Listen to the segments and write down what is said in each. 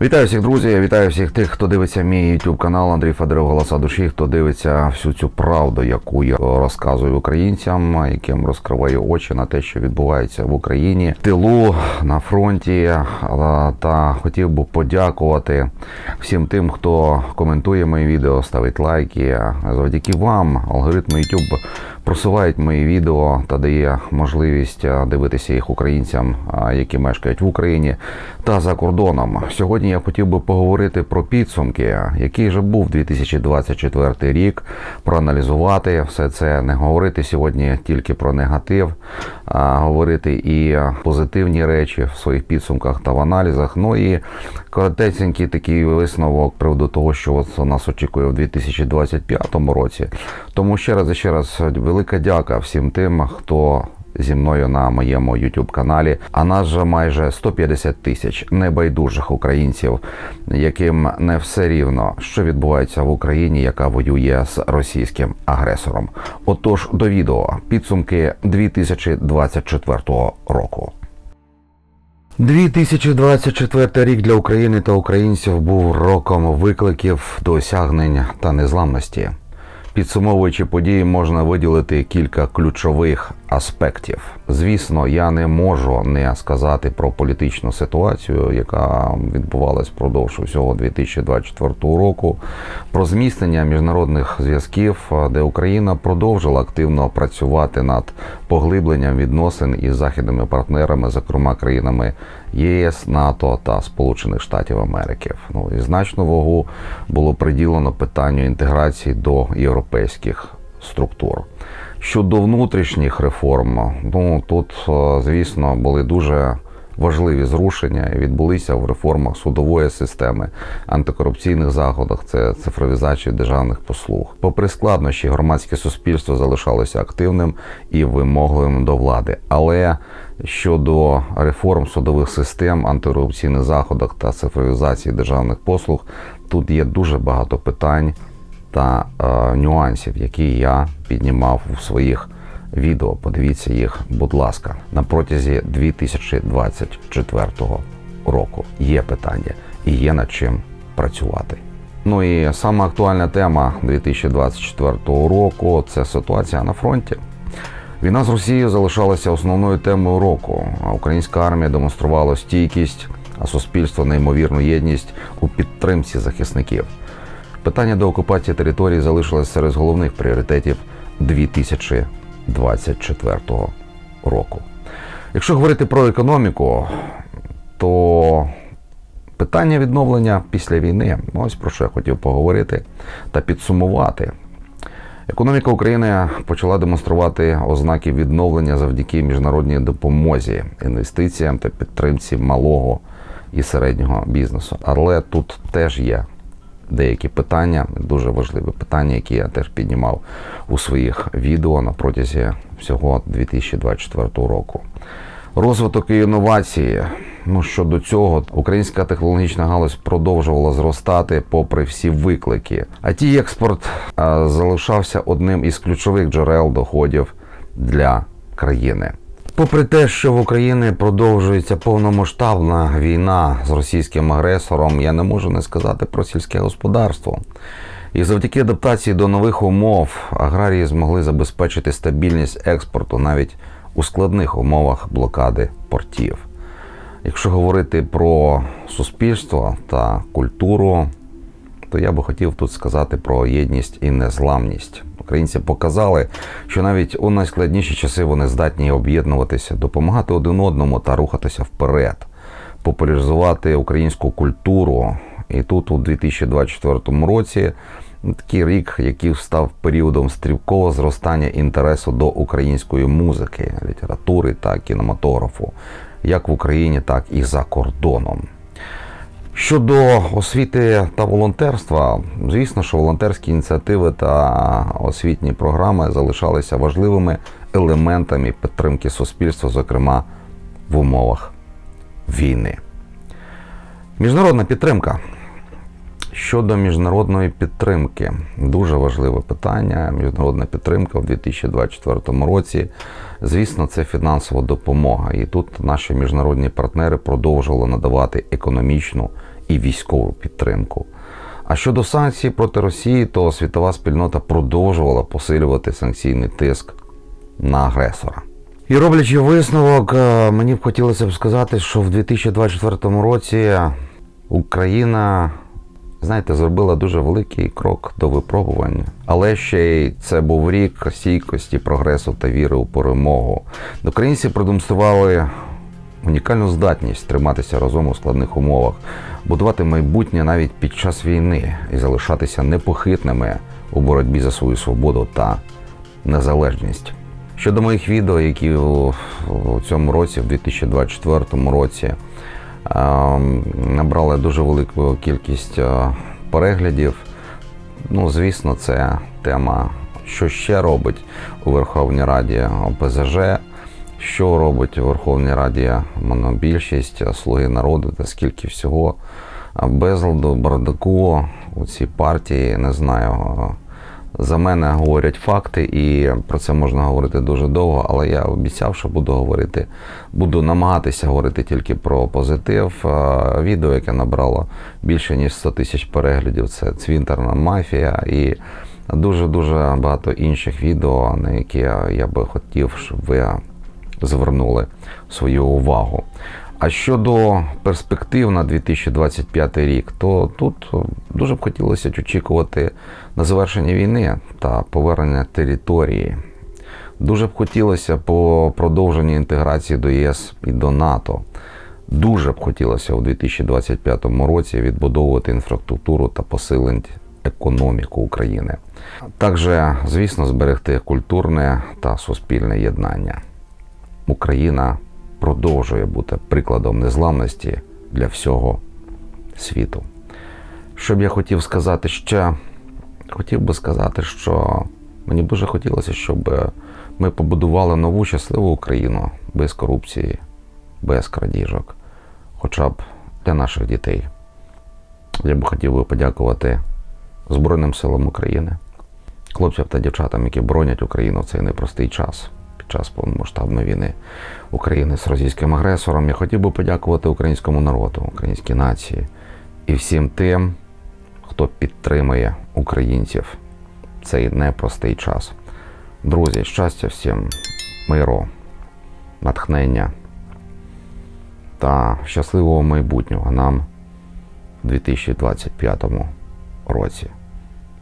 Вітаю всіх друзі, вітаю всіх тих, хто дивиться мій YouTube канал Андрій Федоров Голоса душі, хто дивиться всю цю правду, яку я розказую українцям, яким розкриваю очі на те, що відбувається в Україні, в тилу на фронті. Та хотів би подякувати всім тим, хто коментує мої відео, ставить лайки. Завдяки вам алгоритми YouTube просувають мої відео та дає можливість дивитися їх українцям, які мешкають в Україні та за кордоном. Сьогодні я хотів би поговорити про підсумки, який же був 2024 рік, проаналізувати все це, не говорити сьогодні тільки про негатив, а говорити і позитивні речі в своїх підсумках та в аналізах. Ну і коротесенький такий висновок приводу того, що нас очікує в 2025 році. Тому ще раз і ще раз велика дяка всім тим, хто зі мною на моєму youtube каналі. А нас же майже 150 тисяч небайдужих українців, яким не все рівно, що відбувається в Україні, яка воює з російським агресором. Отож, до відео підсумки 2024 року. 2024 рік для України та українців був роком викликів, досягнень та незламності. Підсумовуючи події, можна виділити кілька ключових аспектів. Звісно, я не можу не сказати про політичну ситуацію, яка відбувалась впродовж усього 2024 року, про зміцнення міжнародних зв'язків, де Україна продовжила активно працювати над поглибленням відносин із західними партнерами, зокрема країнами ЄС, НАТО та Сполучених Штатів Америки. Ну і значну вагу було приділено питанню інтеграції до європейських структур. Щодо внутрішніх реформ, ну тут, е, звісно, були дуже важливі зрушення і відбулися в реформах судової системи, антикорупційних заходах, це цифровізація державних послуг. Попри складнощі, громадське суспільство залишалося активним і вимогливим до влади. Але щодо реформ судових систем, антикорупційних заходах та цифровізації державних послуг, тут є дуже багато питань та е, нюансів, які я піднімав у своїх відео. Подивіться їх, будь ласка, на протязі 2024 року. Є питання і є над чим працювати. Ну і сама актуальна тема 2024 року це ситуація на фронті. Війна з Росією залишалася основною темою року. Українська армія демонструвала стійкість, а суспільство неймовірну єдність у підтримці захисників. Питання до окупації території залишилось серед головних пріоритетів 2024 року. Якщо говорити про економіку, то питання відновлення після війни ось про що я хотів поговорити та підсумувати. Економіка України почала демонструвати ознаки відновлення завдяки міжнародній допомозі, інвестиціям та підтримці малого і середнього бізнесу. Але тут теж є деякі питання, дуже важливі питання, які я теж піднімав у своїх відео на протязі всього 2024 року. Розвиток і інновації. Ну щодо цього, українська технологічна галузь продовжувала зростати попри всі виклики. А ті експорт залишався одним із ключових джерел доходів для країни. Попри те, що в Україні продовжується повномасштабна війна з російським агресором, я не можу не сказати про сільське господарство. І завдяки адаптації до нових умов аграрії змогли забезпечити стабільність експорту навіть у складних умовах блокади портів. Якщо говорити про суспільство та культуру, то я би хотів тут сказати про єдність і незламність. Українці показали, що навіть у найскладніші часи вони здатні об'єднуватися, допомагати один одному та рухатися вперед, популяризувати українську культуру. І тут, у 2024 році, такий рік, який став періодом стрілкового зростання інтересу до української музики, літератури та кінематографу, як в Україні, так і за кордоном. Щодо освіти та волонтерства, звісно, що волонтерські ініціативи та освітні програми залишалися важливими елементами підтримки суспільства, зокрема в умовах війни. Міжнародна підтримка. Щодо міжнародної підтримки, дуже важливе питання. Міжнародна підтримка в 2024 році. Звісно, це фінансова допомога. І тут наші міжнародні партнери продовжували надавати економічну і військову підтримку. А щодо санкцій проти Росії, то світова спільнота продовжувала посилювати санкційний тиск на агресора. І роблячи висновок, е, мені б хотілося б сказати, що в 2024 році Україна, знаєте, зробила дуже великий крок до випробування. Але ще й це був рік стійкості, прогресу та віри у перемогу. Українці продемонстрували унікальну здатність триматися разом у складних умовах, будувати майбутнє навіть під час війни і залишатися непохитними у боротьбі за свою свободу та незалежність. Щодо моїх відео, які у, цьому році, в 2024 році, ем, набрали дуже велику кількість е, переглядів. Ну, звісно, це тема, що ще робить у Верховній Раді ОПЗЖ, що робить у Верховній Раді монобільшість, слуги народу та скільки всього безладу, бардаку у цій партії, не знаю. За мене говорять факти, і про це можна говорити дуже довго, але я обіцяв, що буду говорити, буду намагатися говорити тільки про позитив. Відео, яке набрало більше ніж 100 тисяч переглядів, це цвинтарна мафія і дуже-дуже багато інших відео, на які я би хотів, щоб ви звернули свою увагу. А щодо перспектив на 2025 рік, то тут дуже б хотілося очікувати на завершення війни та повернення території. Дуже б хотілося по продовженні інтеграції до ЄС і до НАТО. Дуже б хотілося у 2025 році відбудовувати інфраструктуру та посилити економіку України. Також, звісно, зберегти культурне та суспільне єднання. Україна продовжує бути прикладом незламності для всього світу. Що б я хотів сказати ще, хотів би сказати, що мені дуже хотілося, щоб ми побудували нову щасливу Україну без корупції, без крадіжок, хоча б для наших дітей. Я би хотів би подякувати Збройним силам України, хлопцям та дівчатам, які боронять Україну в цей непростий час час повномасштабної війни України з російським агресором. Я хотів би подякувати українському народу, українській нації і всім тим, хто підтримує українців в цей непростий час. Друзі, щастя всім, миру, натхнення та щасливого майбутнього нам у 2025 році.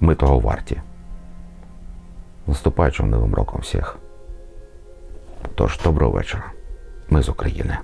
Ми того варті. Наступаючим новим роком всіх. Тож, доброго вечора. Ми з України.